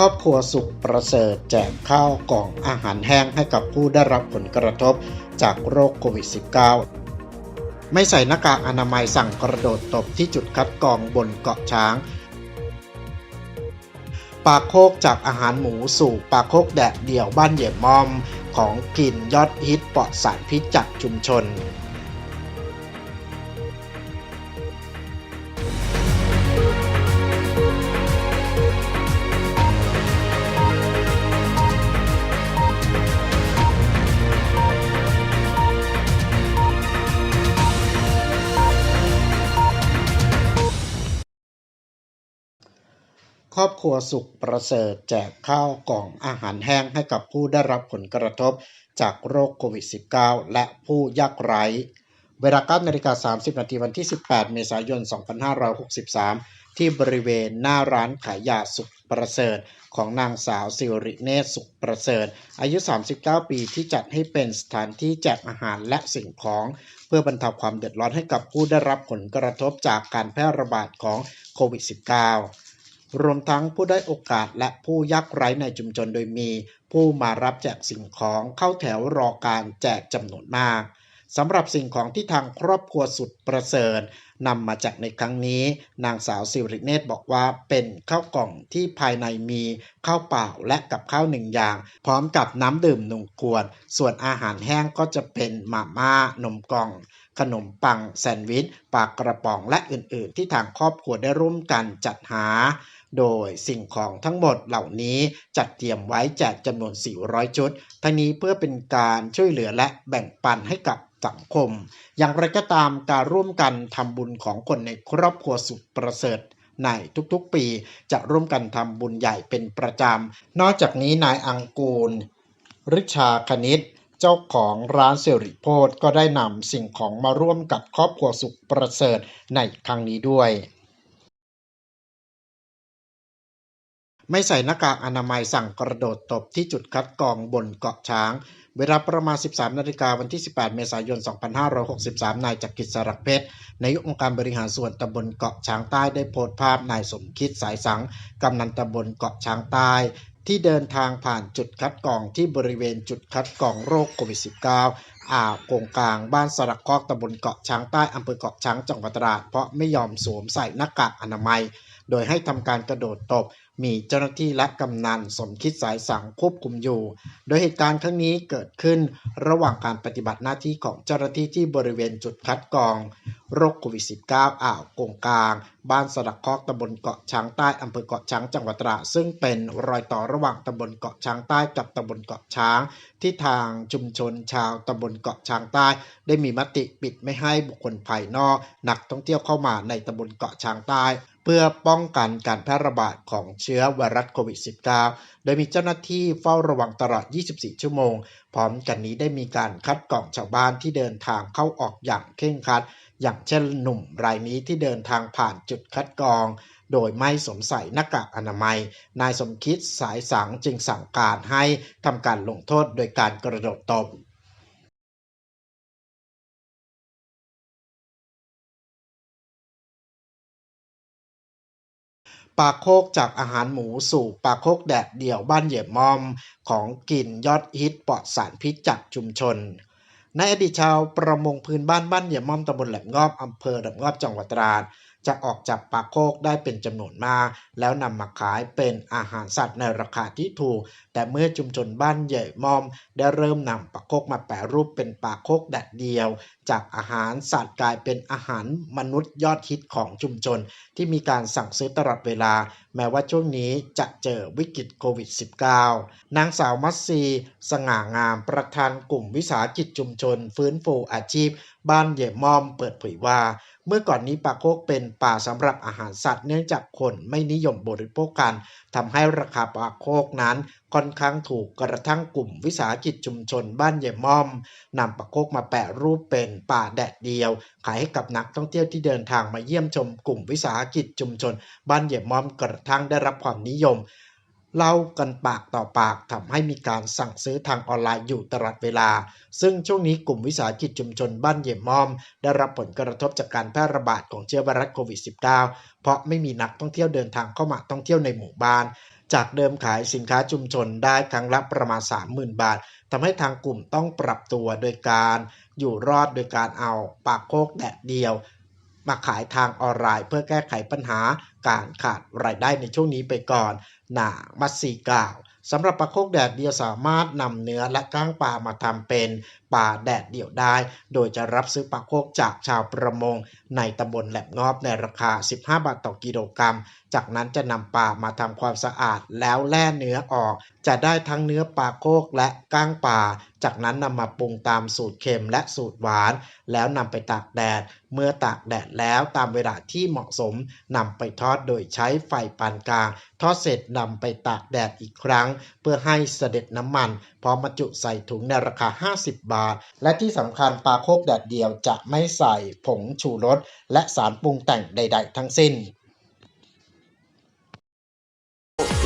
รอบครัวสุขประเสริฐแจกข้าวกล่องอาหารแห้งให้กับผู้ได้รับผลกระทบจากโรคโควิด -19 ไม่ใส่หน้ากากอนามัยสั่งกระโดดตบที่จุดคัดกรองบนเกาะช้างปลาโคกจากอาหารหมูสู่ปลาโคกแดดเดี่ยวบ้านเหยี่ยมมอม ของกินยอดฮิตปลอดสารพิษจากชุมชน รอบครัวสุขประเสริฐแจกข้าวกล่องอาหารแห้งให้กับผู้ได้รับผลกระทบจากโรคโควิด -19 และผู้ยากไร้ เวลา9นาฬิกา30 นาทีวันที่ 18 เมษายน 2563 ที่บริเวณหน้าร้านขายยาสุขประเสริฐของนางสาวสิริเนศสุขประเสริฐ อายุ 39 ปีที่จัดให้เป็นสถานที่แจกอาหารและสิ่งของ เพื่อบรรเทาความเดือดร้อนให้กับผู้ได้รับผลกระทบจากการแพร่ระบาดของโควิด -19 รวมทั้งผู้ได้โอกาสและผู้ยากไร้ในชุมชนโดยมี ผู้มารับแจกสิ่งของเข้าแถวรอการแจกจำนวนมากสำหรับสิ่งของที่ทางครอบครัวสุดประเสริฐนำมาแจกในครั้งนี้ นางสาวสิริเนตบอกว่าเป็นข้าวกล่องที่ภายในมีข้าวเปล่าและกับข้าวหนึ่งอย่าง พร้อมกับน้ำดื่มหนึ่งขวด ส่วนอาหารแห้งก็จะเป็นมาม่า นมกล่อง ขนมปัง แซนด์วิช ปลากระป๋องและอื่น ๆ ที่ทางครอบครัวได้ร่วมกันจัดหา โดยสิ่งของทั้งหมดเหล่านี้จัดเตรียมไว้แจกจำนวน 400 ชุดทั้งนี้เพื่อเป็นการช่วยเหลือและแบ่งปันให้กับสังคม อย่างไรก็ตามการร่วมกันทำบุญของคนในครอบครัวสุดประเสริฐในทุกๆปีจะร่วมกันทำบุญใหญ่เป็นประจำ นอกจากนี้นายอังกูลริชาคณิต เจ้าของร้านเสริโพธก็ได้นำสิ่งของมาร่วมกับครอบครัวสุขประเสริฐในครั้งนี้ด้วย ไม่ใส่หน้ากากอนามัยสั่งกระโดดตบที่จุดคัดกรองบนเกาะช้าง เวลาประมาณ 13 นาฬิกาวันที่ 18 เมษายน 2563 นายจักริดสรักเพชรนายกองค์การบริหารส่วนตำบลเกาะช้างใต้ได้โพสต์ภาพนายสมคิดสายสัง กำนันตำบลเกาะช้างใต้ ที่เดินทางผ่านจุดคัดกรองที่บริเวณจุดคัดกรองโรคโควิด -19 อ่าวโกงกลางบ้านสระคอกตำบลเกาะช้างใต้อำเภอเกาะช้างจังหวัดตราดเพราะไม่ยอมสวมใส่หน้ากากอนามัย โดยให้ทำการกระโดดตบ มีเจ้าหน้าที่และกำนันสมคิดสายสังควบคุมอยู่ โดยเหตุการณ์ครั้งนี้เกิดขึ้นระหว่างการปฏิบัติหน้าที่ของเจ้าหน้าที่ที่บริเวณจุดคัดกรอง โรคโควิด -19 อ่าวกงกลาง บ้านสลักคอกตำบลเกาะช้างใต้อำเภอเกาะช้างจังหวัดตราดซึ่งเป็นรอยต่อระหว่างตำบลเกาะช้างใต้กับตำบลเกาะช้าง ที่ทางชุมชนชาวตำบลเกาะช้างใต้ ได้มีมติปิดไม่ให้บุคคลภายนอก นักท่องเที่ยวเข้ามาในตำบลเกาะช้างใต้เพื่อป้องกันการแพร่ระบาดของเชื้อไวรัสโควิด -19 โดยมีเจ้าหน้าที่เฝ้าระวังตลอด 24 ชั่วโมง พร้อมกันนี้ได้มีการคัดกรองชาวบ้านที่เดินทางเข้าออกอย่างเคร่งครัด อย่างเช่นหนุ่มรายนี้ที่เดินทางผ่านจุดคัดกรองโดยไม่สวมใส่หน้ากากอนามัย นายสมคิดสายสังจึงสั่งการให้ทำการลงโทษโดยการกระโดดตบ ปลาโคกจากอาหารหมูสู่ปลาโคกแดดเดี่ยวบ้านเหยี่ยมมอม ของกินยอดฮิตปลอดสารพิษจากชุมชน ในอดีตชาวประมงพื้นบ้านบ้านเหยี่ยมมอมตำบลแหลมงอบอำเภอแหลมงอบจังหวัดตราด จะออกจับปลาโคกได้เป็นจำนวนมาก แล้วนำมาขายเป็นอาหารสัตว์ในราคาที่ถูก แต่เมื่อชุมชนบ้านเหยี่มอม ได้เริ่มนำปลาโคกมาแปรรูปเป็นปลาโคกแดดเดียว จากอาหารสัตว์กลายเป็นอาหารมนุษย์ยอดฮิตของชุมชน ที่มีการสั่งซื้อตลอดเวลา แม้ว่าช่วงนี้จะเจอวิกฤตโควิด -19 นางสาวมัสซี สง่างามประธานกลุ่มวิสาหกิจชุมชน ฟื้นฟูอาชีพ บ้านเหย่มอมเปิดเผยว่า เมื่อก่อนนี้ปลาโคกเป็นปลาสำหรับอาหารสัตว์เนื่องจากคนไม่นิยมบริโภคกันทำให้ราคาปลาโคกนั้นค่อนข้างถูกกระทั่งกลุ่มวิสาหกิจชุมชนบ้านเย่มอมนำปลาโคกมาแปะรูปเป็นปลาแดดเดียว ขายให้กับนักท่องเที่ยวที่เดินทางมาเยี่ยมชมกลุ่มวิสาหกิจชุมชน บ้านเย่มอมกระทั่งได้รับความนิยม เล่ากันปากต่อปากทำให้มีการสั่งซื้อทางออนไลน์อยู่ตลอดเวลา ซึ่งช่วงนี้กลุ่มวิสาหกิจชุมชนบ้านเหย่มอม ได้รับผลกระทบจากการแพร่ระบาดของเชื้อไวรัสโควิด -19 เพราะไม่มีนักท่องเที่ยวเดินทางเข้ามาท่องเที่ยวในหมู่บ้าน จากเดิมขายสินค้าชุมชนได้ครั้งละประมาณ 30,000 บาททำให้ทางกลุ่มต้องปรับตัวโดยการ อยู่รอดโดยการเอาปากโคกแดดเดียว มาขายทางออนไลน์เพื่อแก้ไขปัญหาการขาดรายได้ในช่วงนี้ไปก่อนหนามัสซีกล่าวสำหรับปลาโคกแดดเดียวสามารถนำเนื้อและก้างปลามาทำเป็นปลาแดดเดี่ยวได้ โดยจะรับซื้อปลาโคกจากชาวประมง ในตำบลแหลมงอบในราคา 15 บาทต่อกิโลกรัมจากนั้นจะนำปลามาทำความสะอาดแล้วแล่เนื้อออก จะได้ทั้งเนื้อปลาโคกและก้างปลา จากนั้นนำมาปรุงตามสูตรเค็มและสูตรหวาน แล้วนำไปตากแดด เมื่อตากแดดแล้วตามเวลาที่เหมาะสมนำไปทอดโดยใช้ไฟปานกลาง ทอดเสร็จนำไปตากแดดอีกครั้ง เพื่อให้เสด็จน้ำมันพร้อมบรรจุใส่ถุงในราคา 50 บาท และที่สำคัญปลาโคกแดดเดียวจะไม่ใส่ผงชูรสและสารปรุงแต่งใด ๆ ทั้งสิ้น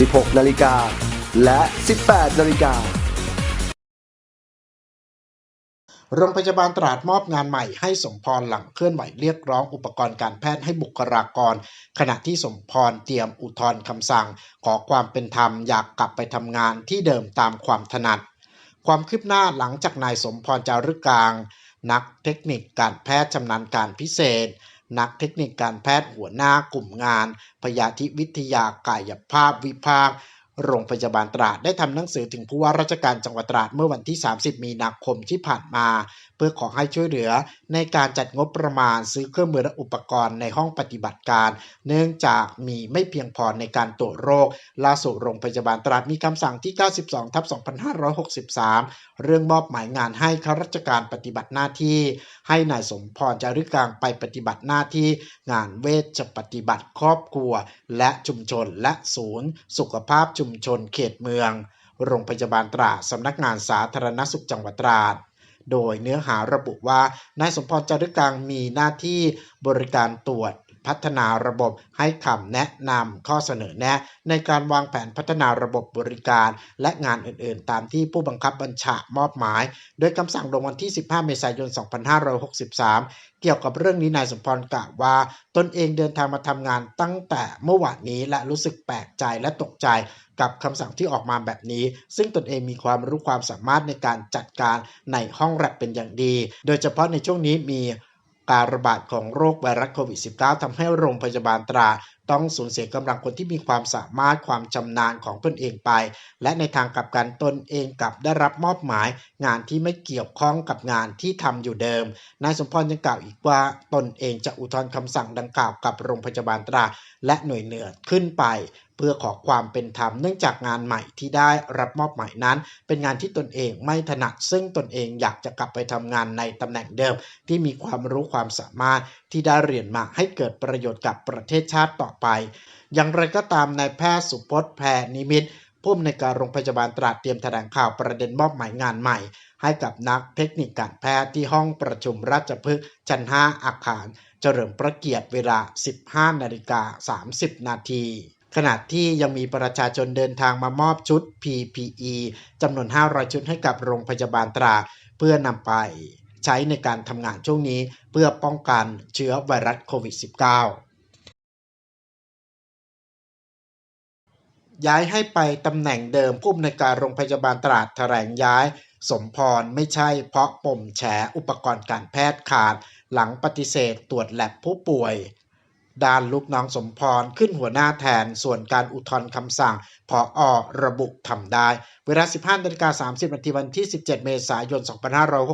16 นาฬิกา และ 18 นาฬิกา โรงพยาบาลตราดมอบงานใหม่ให้สมพรหลังเคลื่อนไหวเรียกร้องอุปกรณ์การแพทย์ให้บุคลากร ขณะที่สมพรเตรียมอุทธรณ์คำสั่ง ขอความเป็นธรรมอยากกลับไปทำงานที่เดิมตามความถนัด ความคืบหน้าหลังจากนายสมพรจารึกกลาง นักเทคนิคการแพทย์ชำนาญการพิเศษ นักเทคนิคการแพทย์หัวหน้ากลุ่มงาน พยาธิวิทยากายภาพวิภาคโรงพยาบาลตราดได้ทำหนังสือถึงผู้ว่าราชการจังหวัดตราดเมื่อวันที่ 30 มีนาคมที่ผ่านมา เพื่อขอให้ช่วยเหลือในการจัดงบประมาณซื้อเครื่องมือและอุปกรณ์ในห้องปฏิบัติการ เนื่องจากมีไม่เพียงพอในการตรวจโรคล่าสุดโรงพยาบาลตราดมีคำสั่งที่ 92 ทับ 2563 เรื่องมอบหมายงานให้ข้าราชการปฏิบัติหน้าที่ให้นายสมพรจารึกกลางไปปฏิบัติหน้าที่งานเวชปฏิบัติครอบครัว และชุมชนและศูนย์ สุขภาพชุมชนเขตเมือง โรงพยาบาลตราดสำนักงานสาธารณสุขจังหวัดตราดโดยเนื้อหาระบุว่านายสมพรจารึกกลางมีหน้าที่บริการตรวจ พัฒนาระบบให้คำแนะนำข้อเสนอแนะ ในการวางแผนพัฒนาระบบบริการ และงานอื่นๆ ตามที่ผู้บังคับบัญชามอบหมาย โดยคำสั่งลงวันที่ 15 เมษายน 2563 เกี่ยวกับเรื่องนี้นายสมพรกล่าวว่า ตนเองเดินทางมาทำงานตั้งแต่เมื่อวานนี้และรู้สึกแปลกใจและตกใจกับคำสั่งที่ออกมาแบบนี้ ซึ่งตนเองมีความรู้ความสามารถในการจัดการในห้องแลบเป็นอย่างดี โดยเฉพาะในช่วงนี้มี การระบาดของโรคไวรัสโควิด -19 ทำให้โรงพยาบาลตราต้องสูญเสียกำลังคนที่มีความสามารถความชำนาญของตนเองไป และในทางกลับกันตนเองกลับได้รับมอบหมาย งานที่ไม่เกี่ยวข้องกับงานที่ทำอยู่เดิม นายสมพรยังกล่าวอีกว่าตนเองจะอุทธรณ์คำสั่งดังกล่าวกับโรงพยาบาลตราและหน่วยเหนือขึ้นไปเพื่อขอความเป็นธรรมเนื่องจากงานใหม่ที่ได้รับมอบหมายนั้น เป็นงานที่ตนเองไม่ถนัดซึ่งตนเองอยากจะกลับไปทำงานในตำแหน่งเดิม ที่มีความรู้ความสามารถที่ได้เรียนมาให้เกิดประโยชน์กับประเทศชาติต่อไป อย่างไรก็ตามนายแพทย์สุพจน์แพรนิมิตผู้อำนวยการโรงพยาบาลตราดเตรียมแถลงข่าวประเด็นมอบหมายงานใหม่ ให้กับนักเทคนิคการแพทย์ที่ห้องประชุมราชพฤกษ์ชั้น 5 อาคาร เฉลิมพระเกียรติเวลา 15 นาฬิกา 30 นาทีขณะที่ยังมีประชาชนเดินทางมามอบชุด PPE จำนวน 500 ชุดให้กับโรงพยาบาลตราเพื่อนำไปใช้ในการทำงานช่วงนี้เพื่อป้องกันเชื้อไวรัสโควิด -19 ย้ายให้ไปตำแหน่งเดิมผู้อำนวยการโรงพยาบาลตราดแถลงย้าย สมพรไม่ใช่เพราะปมแฉอุปกรณ์การแพทย์ขาด หลังปฏิเสธตรวจแลบผู้ป่วย ด้านลูกน้องสมพรขึ้นหัวหน้าแทนส่วนการอุทธรณ์คำสั่งพออระบุทำได้ เวลา 15นาฬิกา30นาทีวันที่ 17 เมษายน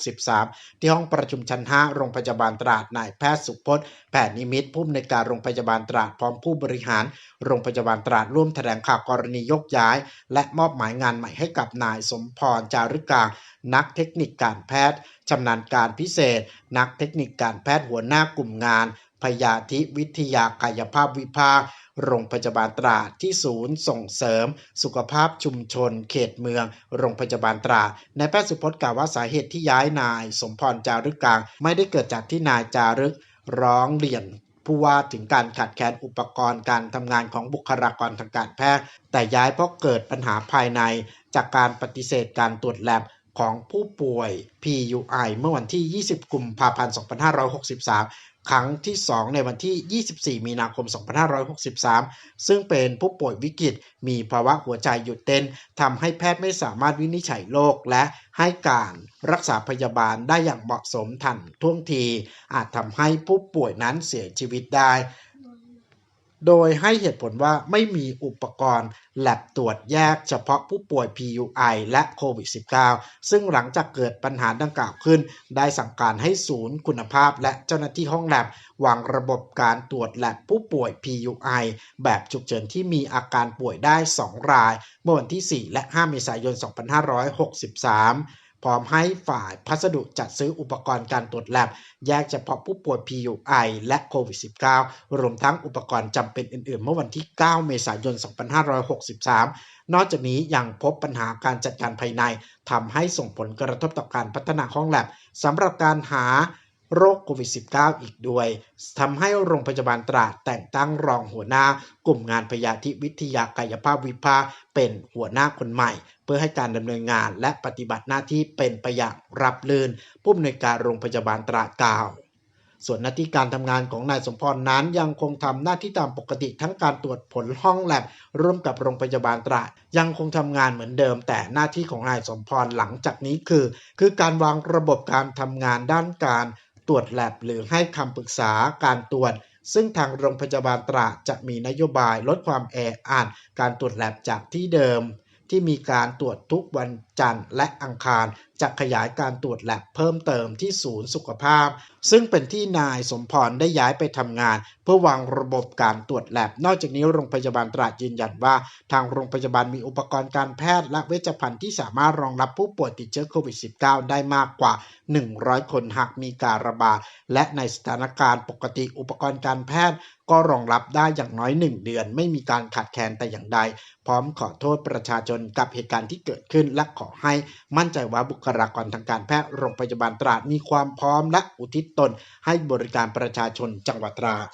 2563 ที่ห้องประชุมชั้น 5 โรงพยาบาลตราดนายแพทย์สุพจน์แผ่นนิมิตรผู้อำนวยการโรงพยาบาลตราดพร้อมผู้บริหาร โรงพยาบาลตราดร่วมแถลงข่าวกรณียกย้าย และมอบหมายงานใหม่ให้กับนายสมพรจารึกางนักเทคนิคการแพทย์ชำนาญการพิเศษ นักเทคนิคการแพทย์หัวหน้ากลุ่มงาน พยาธิวิทยากายภาพวิภาค โรงพยาบาลตราดที่ศูนย์ส่งเสริม สุขภาพชุมชน เขตเมือง โรงพยาบาลตราดนายแพทย์สุพจน์กล่าวว่าสาเหตุที่ย้ายนาย สมพรจารึกกลาง ไม่ได้เกิดจากที่นายจารึกร้องเรียนผู้ว่าถึงการขาดแคลนอุปกรณ์การทำงานของบุคลากรทางการแพทย์ แต่ย้ายเพราะเกิดปัญหาภายใน จากการปฏิเสธการตรวจแลบของผู้ป่วย PUI เมื่อวันที่ 20 กุมภาพันธ์ 2563 ครั้งที่ 2 ในวันที่ 24 มีนาคม 2563 ซึ่งเป็นผู้ป่วยวิกฤต มีภาวะหัวใจหยุดเต้นทำให้แพทย์ไม่สามารถวินิจฉัยโรคและให้การรักษาพยาบาลได้อย่างเหมาะสมทันท่วงที อาจทำให้ผู้ป่วยนั้นเสียชีวิตได้ โดยให้เหตุผลว่าไม่มีอุปกรณ์แลบตรวจแยกเฉพาะผู้ป่วย PUI และโควิด -19 ซึ่งหลังจากเกิดปัญหาดังกล่าวขึ้น ได้สั่งการให้ศูนย์คุณภาพและเจ้าหน้าที่ห้องแลบวางระบบการตรวจแลบผู้ป่วย PUI แบบฉุกเฉินที่มีอาการป่วยได้ 2 ราย เมื่อวันที่ 4 และ 5 เมษายน 2563 พร้อมให้ฝ่ายพัสดุจัดซื้ออุปกรณ์การตรวจแลบแยกเฉพาะผู้ป่วย PUI และโควิด -19 รวมทั้งอุปกรณ์จำเป็นอื่นๆ เมื่อวันที่ 9 เมษายน 2563 นอกจากนี้ยังพบปัญหาการจัดการภายในทำให้ส่งผลกระทบต่อการพัฒนาห้องแลบสำหรับการหา โรคโควิด -19 อีกด้วยทำให้โรงพยาบาลตราดแต่งตั้งรองหัวหน้ากลุ่มงานพยาธิวิทยากายภาพวิภาเป็นหัวหน้าคนใหม่ เพื่อให้การดำเนินงานและปฏิบัติหน้าที่เป็นไปอย่างรับรื่นผู้อำนวยการโรงพยาบาลตราดกล่าวส่วนหน้าที่การทำงานของนายสมพรนั้นยังคงทำหน้าที่ตามปกติทั้งการตรวจผลห้องแลบร่วมกับโรงพยาบาลตราดยังคงทำงานเหมือนเดิม แต่หน้าที่ของนายสมพรหลังจากนี้คือ คือการวางระบบการทำงานด้านการ ตรวจแลบหรือให้คำปรึกษาการตรวจ ซึ่งทางโรงพยาบาลตราดจะมีนโยบายลดความแออัดการตรวจแลบจากที่เดิม ที่มีการตรวจทุกวัน จันทร์และอังคาร จะขยายการตรวจแลบเพิ่มเติมที่ศูนย์สุขภาพ ซึ่งเป็นที่นายสมพรได้ย้ายไปทำงาน เพื่อวางระบบการตรวจแลบ นอกจากนี้โรงพยาบาลตราดยืนยันว่า ทางโรงพยาบาลมีอุปกรณ์การแพทย์และเวชภัณฑ์ที่สามารถรองรับผู้ป่วยติดเชื้อโควิด -19 ได้มากกว่า 100 คนหากมีการระบาดและในสถานการณ์ปกติอุปกรณ์การแพทย์ก็รองรับได้อย่างน้อย 1 เดือน ไม่มีการขาดแคลนแต่อย่างใด พร้อมขอโทษประชาชนกับเหตุการณ์ที่เกิดขึ้นและขอให้มั่นใจว่าบุคลากรทางการแพทย์โรงพยาบาลตราดมีความพร้อมและอุทิศตนให้บริการประชาชนจังหวัดตราด